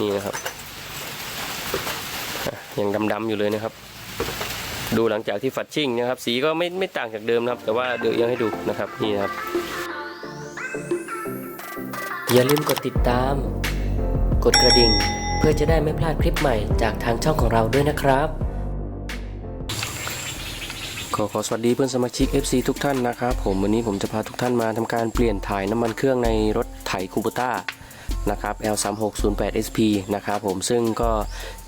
นี่นะครับยังดำๆอยู่เลยนะครับ ดูหลังจากที่ฝัดชิ่งนะครับ สีก็ไม่ไม่ต่างจากเดิมนะครับ แต่ว่าเดี๋ยวยังให้ดูนะครับนี่นะครับ อย่าลืมกดติดตาม กดกระดิ่ง เพื่อจะได้ไม่พลาดคลิปใหม่จากทางช่องของเราด้วยนะครับขอขอสวัสดีเพื่อนสมาชิก FC ทุกท่านนะครับผมวันนี้ผมจะพาทุกท่านมาทำการเปลี่ยนถ่ายน้ำมันเครื่องในรถไถคูบูต้า นะครับ L3608SP นะครับผมซึ่งก็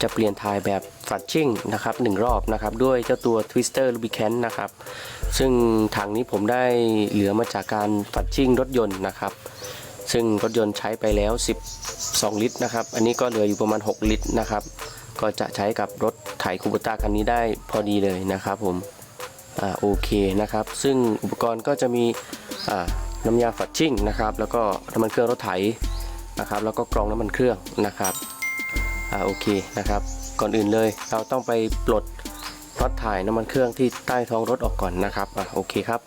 จะเปลี่ยนถ่ายแบบฝัดชิ่งนะครับหนึ่งรอบนะครับ ด้วยเจ้าตัว Twister Lubricant นะครับ ซึ่งถังนี้ผมได้เหลือมาจากการฝัดชิ่งรถยนต์นะครับซึ่งรถยนต์ใช้ไปแล้ว 12 ลิตรนะครับ อันนี้ก็เหลืออยู่ประมาณ 6 ลิตรนะครับ ก็จะใช้กับรถไถคูบูต้าคันนี้ได้พอดีเลยนะครับผม อ่าโอเคนะครับ ซึ่งอุปกรณ์ก็จะมี อ่า น้ำยาฝัดชิ่งนะครับ แล้วก็น้ำมันเครื่องรถไถ นะครับแล้วก็กรองน้ำมันเครื่องนะครับอ่าโอเคนะครับก่อนอื่นเลยเราต้องไปปลดน็อตถ่ายน้ำมันเครื่องที่ใต้ท้องรถออกก่อนนะครับอ่าโอเคครับ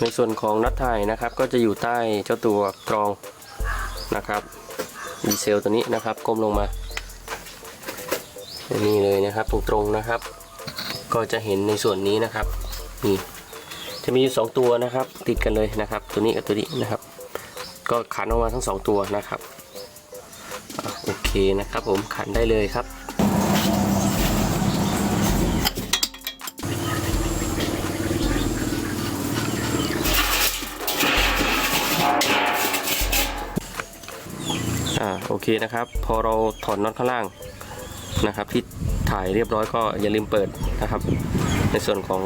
ในส่วนของน็อตถ่ายนะครับก็จะอยู่ใต้เจ้าตัวกรองนะครับดีเซลตัวนี้นะครับก้มลงมานี่เลยนะครับตรงๆนะครับ ก็จะเห็นในส่วนนี้นะครับนี่จะมีอยู่สองตัวนะครับ ติดกันเลยนะครับ ตัวนี้กับตัวนี้นะครับ ก็ขันออกมาทั้งสองตัวนะครับอโอเคนะครับผมขันได้เลยครับอ่าโอเคนะครับ พอเราถอดน็อตข้างล่างนะครับ ที่ถ่ายเรียบร้อยก็อย่าลืมเปิดนะครับ ในส่วนของ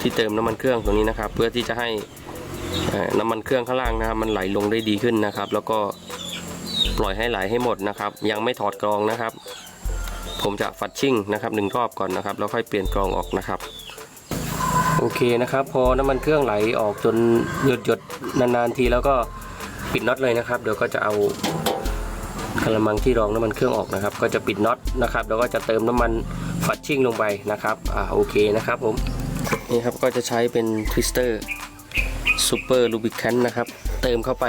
ที่เติมน้ำมันเครื่องตรงนี้นะครับ เพื่อที่จะให้ น้ำมันเครื่องข้างล่างนะครับ มันไหลลงได้ดีขึ้นนะครับ แล้วก็ปล่อยให้ไหลให้หมดนะครับ ยังไม่ถอดกรองนะครับ ผมจะฟัดชิ่งนะครับหนึ่งรอบก่อนนะครับ แล้วค่อยเปลี่ยนกรองออกนะครับโอเคนะครับ พอน้ำมันเครื่องไหลออกจนหยดหยดๆนานๆทีแล้วก็ปิดน็อตเลยนะครับ เดี๋ยวก็จะเอากระมังที่รองน้ำมันเครื่องออกนะครับ ก็จะปิดน็อตนะครับ แล้วก็จะเติมน้ำมันฝัดชิ่งลงไปนะครับอ่าโอเคนะครับผมนี่ครับก็จะใช้เป็นทวิสเตอร์ ซูเปอร์ลูบิคันนะครับ เติมเข้าไป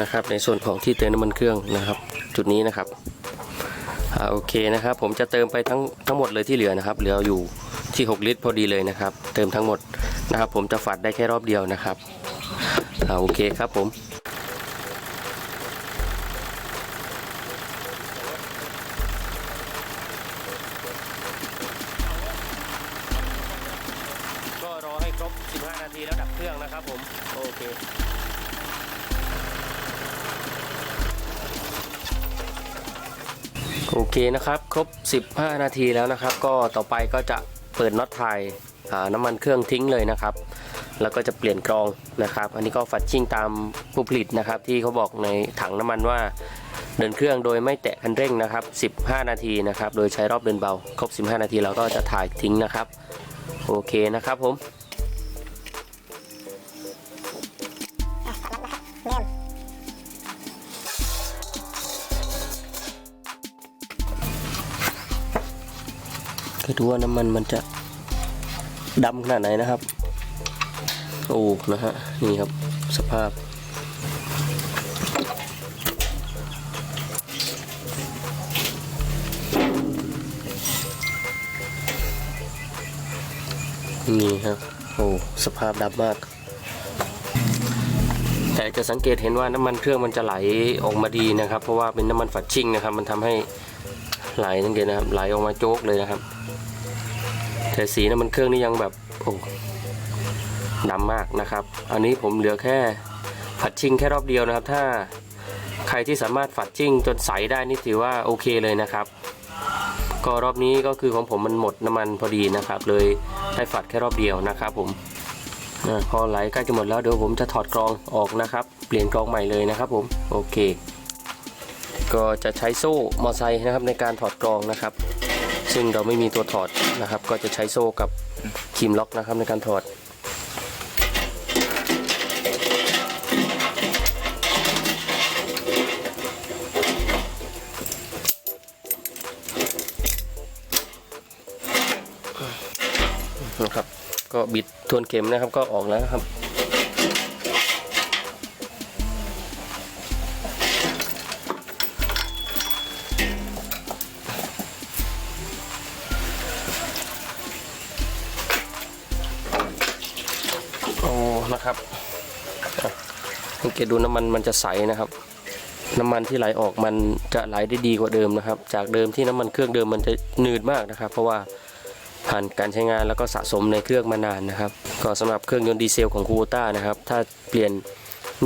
นะครับ ในส่วนของที่เติมน้ำมันเครื่องนะครับ จุดนี้นะครับอโอเคนะครับ ผมจะเติมไปทั้งทั้งหมดเลยที่เหลือนะครับ เหลืออยู่ที่ 6 ลิตรพอดีเลยนะครับ เติมทั้งหมดนะครับ ผมจะฝัดได้แค่รอบเดียวนะครับอโอเคครับผม เคนะครับ ครบ 15 นาทีแล้วนะครับ ก็ต่อไปก็จะเปิดน็อตถ่ายน้ำมันเครื่องทิ้งเลยนะครับ แล้วก็จะเปลี่ยนกรองนะครับ อันนี้ก็ฟัดชิ่งตามผู้ผลิตนะครับ ที่เขาบอกในถังน้ำมันว่าเดินเครื่องโดยไม่แตะคันเร่งนะครับ 15 นาทีนะครับ โดยใช้รอบเดินเบา ครบ 15 นาทีเราก็จะถ่ายทิ้งนะครับ โอเคนะครับผม ก็ดูว่าน้ำมันมันจะดำขนาดไหนนะครับ โอ้นะฮะนี่ครับสภาพ นี่ครับโอ้สภาพดำมาก แต่จะสังเกตเห็นว่าน้ำมันเครื่องมันจะไหลออกมาดีนะครับ เพราะว่าเป็นน้ำมันฝัดชิ่งนะครับ มันทำให้ไหลสังเกตนะครับไหลออกมาโจ๊กเลยนะครับ แต่สีน้ำมันเครื่องนี่ยังแบบโอ้ดำมากนะครับ อันนี้ผมเหลือแค่ฝัดชิ่งแค่รอบเดียวนะครับ ถ้าใครที่สามารถฝัดชิ่งจนใสได้นี่ถือว่าโอเคเลยนะครับ ก็รอบนี้ก็คือของผมมันหมดน้ำมันพอดีนะครับ เลยได้ฝัดแค่รอบเดียวนะครับ ผมอพอไหลใกล้จะหมดแล้วเดี๋ยวผมจะถอดกรองออกนะครับ เปลี่ยนกรองใหม่เลยนะครับ ผมโอเค ก็จะใช้โซ่มอไซค์นะครับในการถอดกรองนะครับ ซึ่งเราไม่มีตัวถอดนะครับ ก็จะใช้โซ่กับครีมล็อกนะครับในการถอดนะครับ ก็บิดทวนเข็มนะครับก็ออกแล้วครับ เกตดูน้ำมันมันจะใสนะครับ น้ำมันที่ไหลออกมันจะไหลได้ดีกว่าเดิมนะครับ จากเดิมที่น้ำมันเครื่องเดิมมันจะหนืดมากนะครับ เพราะว่าผ่านการใช้งานแล้วก็สะสมในเครื่องมานานนะครับ ก็สำหรับเครื่องยนต์ดีเซลของคูโบต้านะครับ ถ้าเปลี่ยน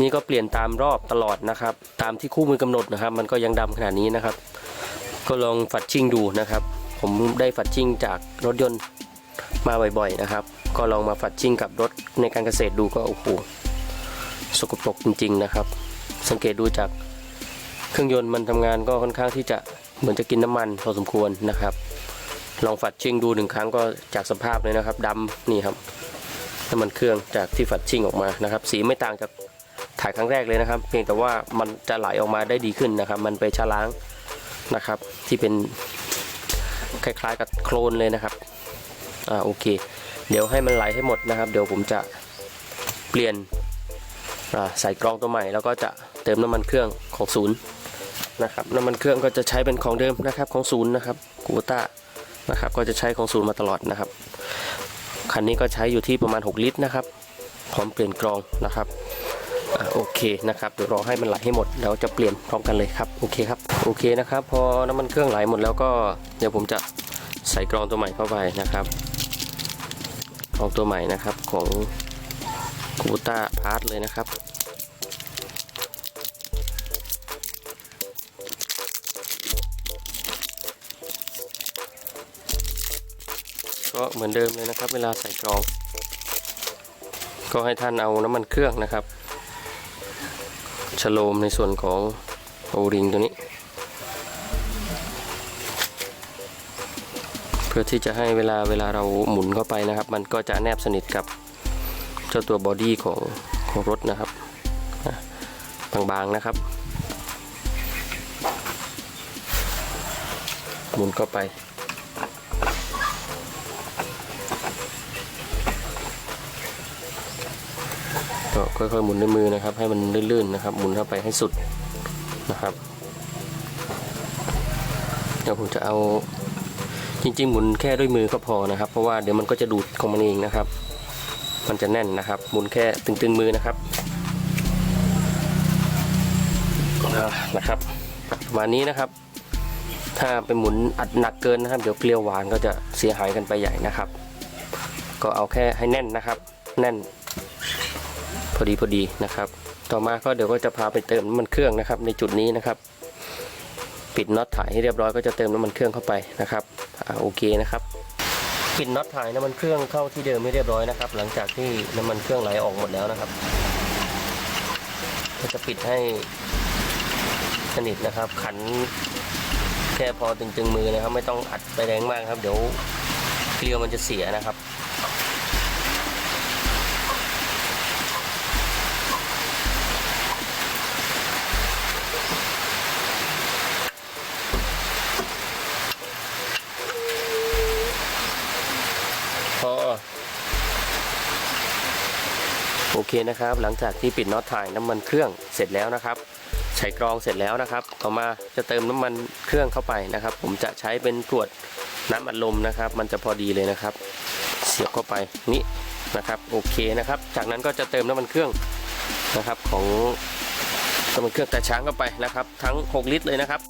นี่ก็เปลี่ยนตามรอบตลอดนะครับ ตามที่คู่มือกำหนดนะครับ มันก็ยังดำขนาดนี้นะครับ ก็ลองฝัดชิ่งดูนะครับ ผมได้ฝัดชิ่งจากรถยนต์มาบ่อยๆนะครับ ก็ลองมาฝัดชิ่งกับรถในการเกษตรดูก็โอ้โห สกปรกจริงๆนะครับ สังเกตดูจากเครื่องยนต์มันทำงานก็ค่อนข้างที่จะเหมือนจะกินน้ำมันพอสมควรนะครับ ลองฝัดชิ่งดูหนึ่งครั้งก็จากสภาพเลยนะครับดำนี่ครับน้ำมันเครื่องจากที่ฝัดชิ่งออกมานะครับ สีไม่ต่างจากถ่ายครั้งแรกเลยนะครับ เพียงแต่ว่ามันจะไหลออกมาได้ดีขึ้นนะครับ มันไปชะล้างนะครับ ที่เป็นคล้ายๆกับโคลนเลยนะครับอ่าโอเค เดี๋ยวให้มันไหลให้หมดนะครับ เดี๋ยวผมจะเปลี่ยน ใส่กรองตัวใหม่แล้วก็จะเติมน้ำมันเครื่องของศูนย์นะครับน้ำมันเครื่องก็จะใช้เป็นของเดิมนะครับของศูนย์นะครับกูต้านะครับก็จะใช้ของศูนย์มาตลอดนะครับคันนี้ก็ใช้อยู่ที่ประมาณ 6 ลิตรนะครับพร้อมเปลี่ยนกรองนะครับอโอเคนะครับเดี๋ยวรอให้มันไหลให้หมดแล้วจะเปลี่ยนพร้อมกันเลยครับโอเคครับโอเคนะครับ พอน้ำมันเครื่องไหลหมดแล้วก็เดี๋ยวผมจะใส่กรองตัวใหม่เข้าไปนะครับกรองตัวใหม่นะครับของ กูต้าพาร์ทเลยนะครับ ก็เหมือนเดิมเลยนะครับ เวลาใส่กรอง ก็ให้ท่านเอาน้ำมันเครื่องนะครับฉโลมในส่วนของโอริงตัวนี้ เพื่อที่จะให้เวลาเวลาเราหมุนเข้าไปนะครับ มันก็จะแนบสนิทกับ เจ้าตัวบอดี้ของของรถนะครับบางๆนะครับหมุนเข้าไป ก็ค่อยๆหมุนด้วยมือนะครับ ให้มันลื่นๆนะครับ หมุนเข้าไปให้สุดนะครับเดี๋ยวผมจะเอาจริงๆ หมุนแค่ด้วยมือก็พอนะครับ เพราะว่าเดี๋ยวมันก็จะดูดของมันเองนะครับ มันจะแน่นนะครับหมุนแค่ตึงๆมือนะครับนะครับประมาณนี้นะครับ ถ้าไปหมุนอัดหนักเกินนะครับ เดี๋ยวเกลียวหวานก็จะเสียหายกันไปใหญ่นะครับ ก็เอาแค่ให้แน่นนะครับ แน่น พอดีพอดีนะครับ ต่อมาก็เดี๋ยวก็จะพาไปเติมน้ำมันเครื่องนะครับ ในจุดนี้นะครับ ปิดน็อตถ่ายให้เรียบร้อยก็จะเติมน้ำมันเครื่องเข้าไปนะครับอ่าโอเคนะครับ ปิดน็อตถ่ายน้ำมันเครื่องเข้าที่เดิมให้เรียบร้อยนะครับ หลังจากที่น้ำมันเครื่องไหลออกหมดแล้วนะครับก็จะปิดให้สนิทนะครับ ขันแค่พอตึงๆมือนะครับ ไม่ต้องอัดไปแรงมากครับ เดี๋ยวเกลียวมันจะเสียนะครับ เคนะครับ หลังจากที่ปิดน็อตถ่ายน้ำมันเครื่องเสร็จแล้วนะครับ ใช้กรองเสร็จแล้วนะครับ ต่อมาจะเติมน้ำมันเครื่องเข้าไปนะครับ ผมจะใช้เป็นตรวจน้ำอัดลมนะครับ มันจะพอดีเลยนะครับ เสียบเข้าไปนี่นะครับโอเคนะครับ จากนั้นก็จะเติมน้ำมันเครื่องนะครับของน้ำมันเครื่องแต่ช้างเข้าไปนะครับ ทั้ง 6 ลิตรเลยนะครับ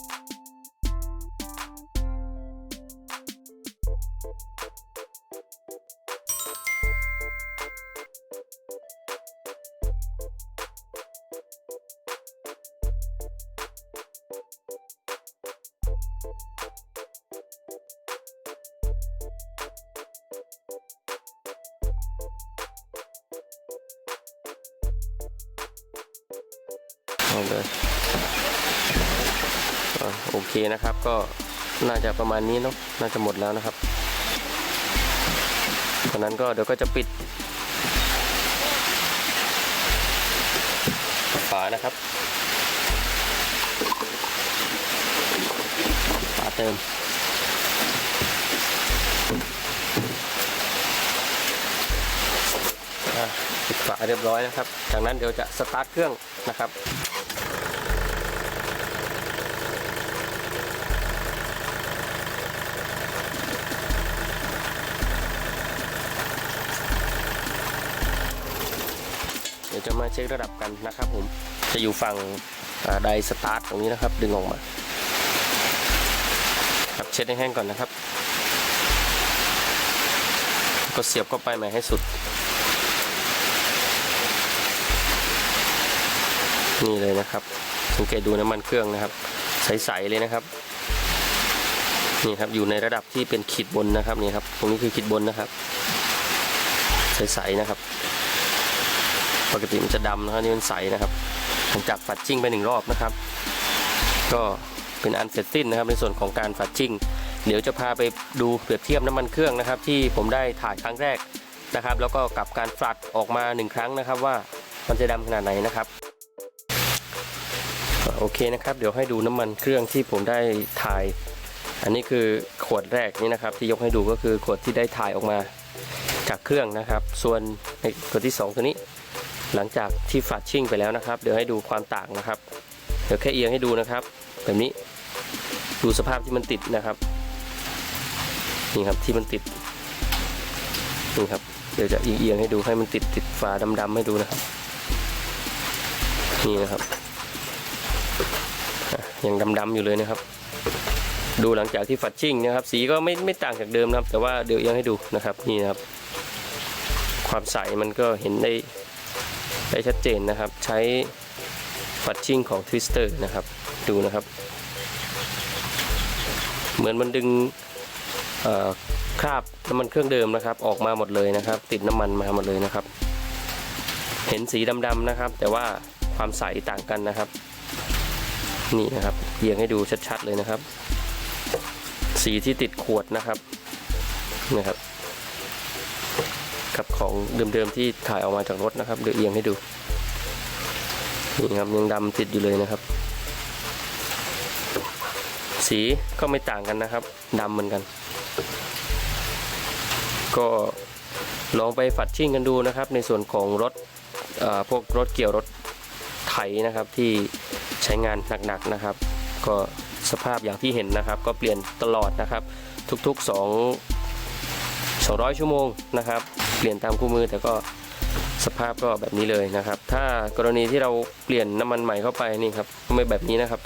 เอาเลยอโอเคนะครับก็น่าจะประมาณนี้เนาะน่าจะหมดแล้วนะครับตอนนั้นก็เดี๋ยวก็จะปิดฝานะครับฝาเติมปิดฝาเรียบร้อยนะครับ จากนั้นเดี๋ยวจะสตาร์ทเครื่องนะครับ โมาเช็คระดับกันนะครับผมจะอยู่ฝั่งไดสตาร์ทตรงนี้นะครับ ดึงออกมาครับเช็ดให้แห้งก่อนนะครับ ก็เสียบเข้าไปใหม่ให้สุด นี่เลยนะครับ สังเกตดูน้ำมันเครื่องนะครับ ใสๆเลยนะครับนี่ครับอยู่ในระดับที่เป็นขีดบนนะครับนี่ครับตรงนี้คือขีดบนนะครับ ใสๆนะครับ ปกติมันจะดำนะครับนี่มันใสนะครับหลังจากฝัดจิ้งไปหนึ่งรอบนะครับ ก็เป็นอันเสร็จสิ้นนะครับ ในส่วนของการฝัดจิ้งเดี๋ยวจะพาไปดูเปรียบเทียบน้ำมันเครื่องนะครับ ที่ผมได้ถ่ายครั้งแรกนะครับ แล้วก็กับการฝัดออกมาหนึ่งครั้งนะครับ ว่ามันจะดำขนาดไหนนะครับโอเคนะครับ เดี๋ยวให้ดูน้ำมันเครื่องที่ผมได้ถ่าย อันนี้คือขวดแรกนี่นะครับ ที่ยกให้ดูก็คือขวดที่ได้ถ่ายออกมาจากเครื่องนะครับ ส่วนในขวดที่สองตัวนี้ หลังจากที่ฝัดชิ่งไปแล้วนะครับ เดี๋ยวให้ดูความต่างนะครับ เดี๋ยวแค่เอียงให้ดูนะครับ แบบนี้ดูสภาพที่มันติดนะครับ นี่ครับที่มันติดนี่ครับ เดี๋ยวจะเอียงให้ดูให้มันติดติดฝาดำๆให้ดูนะครับ นี่นะครับยังดำๆอยู่เลยนะครับ ดูหลังจากที่ฝัดชิ่งนะครับ สีก็ไม่ไม่ต่างจากเดิมนะครับ แต่ว่าเดี๋ยวเอียงให้ดูนะครับ นี่นะครับ ความใสมันก็เห็นได้ ได้ชัดเจนนะครับใช้ฝัดชิ่งของทวิสเตอร์นะครับดูนะครับ เหมือนมันดึงคราบน้ำมันเครื่องเดิมนะครับ ออกมาหมดเลยนะครับ ติดน้ำมันมาหมดเลยนะครับ เห็นสีดำๆนะครับ แต่ว่าความใสต่างกันนะครับ นี่นะครับเรียงให้ดูชัดๆเลยนะครับ สีที่ติดขวดนะครับนะครับ ของเดิมๆที่ถ่ายออกมาจากรถนะครับเดี๋ยวเอียงให้ดูนี่ครับยังดำติดอยู่เลยนะครับ สีก็ไม่ต่างกันนะครับดำเหมือนกัน ก็ลองไปฝัดชิ่งกันดูนะครับ ในส่วนของรถพวกรถเกี่ยวรถไถนะครับที่ใช้งานหนักๆนะครับ ก็สภาพอย่างที่เห็นนะครับ ก็เปลี่ยนตลอดนะครับ ทุกๆ 2 200 ชั่วโมงนะครับ เปลี่ยนตามคู่มือแต่ก็สภาพก็แบบนี้เลยนะครับ ถ้ากรณีที่เราเปลี่ยนน้ำมันใหม่เข้าไปนี่ครับไม่แบบนี้นะครับ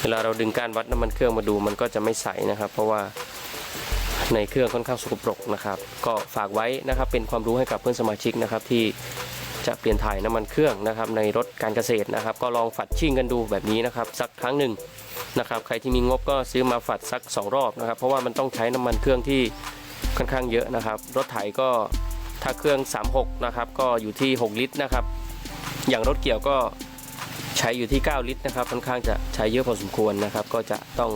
เวลาเราดึงกานวัดน้ำมันเครื่องมาดูมันก็จะไม่ใสนะครับ เพราะว่าในเครื่องค่อนข้างสกปรกนะครับ ก็ฝากไว้นะครับเป็นความรู้ให้กับเพื่อนสมาชิกนะครับที่จะเปลี่ยนถ่ายน้ำมันเครื่องนะครับในรถการเกษตรนะครับ ก็ลองฝัดชิ่งกันดูแบบนี้นะครับ สักครั้งหนึ่งนะครับ ใครที่มีงบก็ซื้อมาฝัดสัก 2 รอบนะครับ เพราะว่ามันต้องใช้น้ำมันเครื่องที่ ค่อนข้างเยอะนะครับ รถไถก็ถ้าเครื่อง 36 นะครับ ก็อยู่ที่ 6 ลิตรนะครับ อย่างรถเกี่ยวก็ใช้อยู่ที่ 9 ลิตรนะครับ ค่อนข้างจะใช้เยอะพอสมควรนะครับ ก็จะต้อง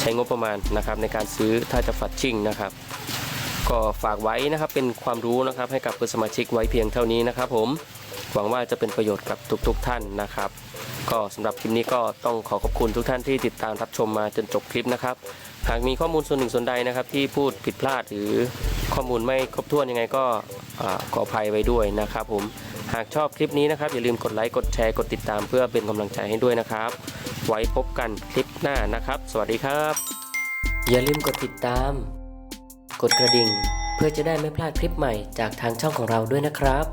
ใช้งบประมาณนะครับ ในการซื้อถ้าจะฝัดชิ่งนะครับ ก็ฝากไว้นะครับเป็นความรู้นะครับให้กับเพื่อนสมาชิกไว้เพียงเท่านี้นะครับ ผมหวังว่าจะเป็นประโยชน์กับทุกๆท่านนะครับ ก็สำหรับคลิปนี้ก็ต้องขอขอบคุณทุกท่านที่ติดตามรับชมมาจนจบคลิปนะครับ หากมีข้อมูลส่วนหนึ่งส่วนใดนะครับ ที่พูดผิดพลาดหรือข้อมูลไม่ครบถ้วนยังไงก็ขออภัยไว้ด้วยนะครับผมหากชอบคลิปนี้นะครับอย่าลืมกดไลค์กดแชร์กดติดตามเพื่อเป็นกำลังใจให้ด้วยนะครับ ไว้พบกันคลิปหน้านะครับ สวัสดีครับ อย่าลืมกดติดตาม กดกระดิ่ง เพื่อจะได้ไม่พลาดคลิปใหม่จากทางช่องของเราด้วยนะครับ